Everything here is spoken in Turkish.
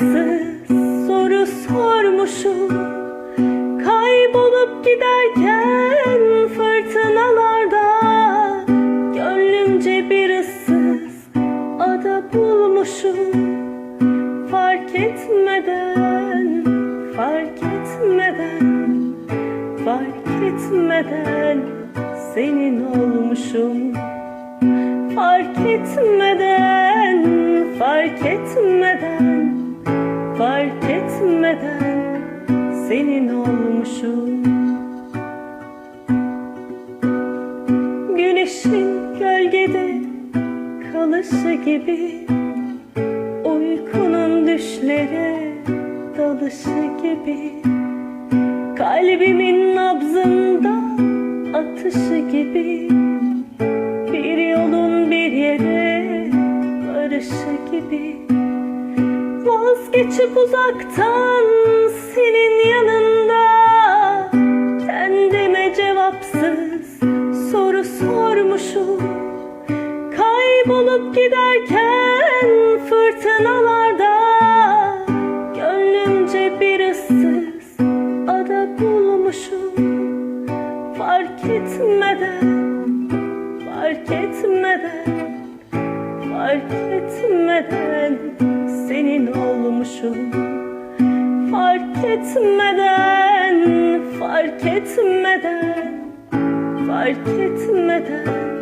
cevapsız soru sormuşum. Kaybolup giderken fırtınalarda Gönlümce bir ıssız ada bulmuşum. Fark etmeden, fark etmeden Fark etmeden senin olmuşum. Fark etmeden, fark etmeden etmeden senin olmuşum? Güneşin gölgede kalışı gibi Uykunun düşlere dalışı gibi Kalbimin nabzında atışı gibi Bir yolun bir yere varışı gibi Vazgeçip uzaktan senin yanında. Kendime cevapsız soru sormuşum. Kaybolup giderken fırtınalarda Gönlümce bir ıssız ada bulmuşum. Fark etmeden, fark etmeden Fark etmeden senin olmuşum. Fark etmeden, fark etmeden Fark etmeden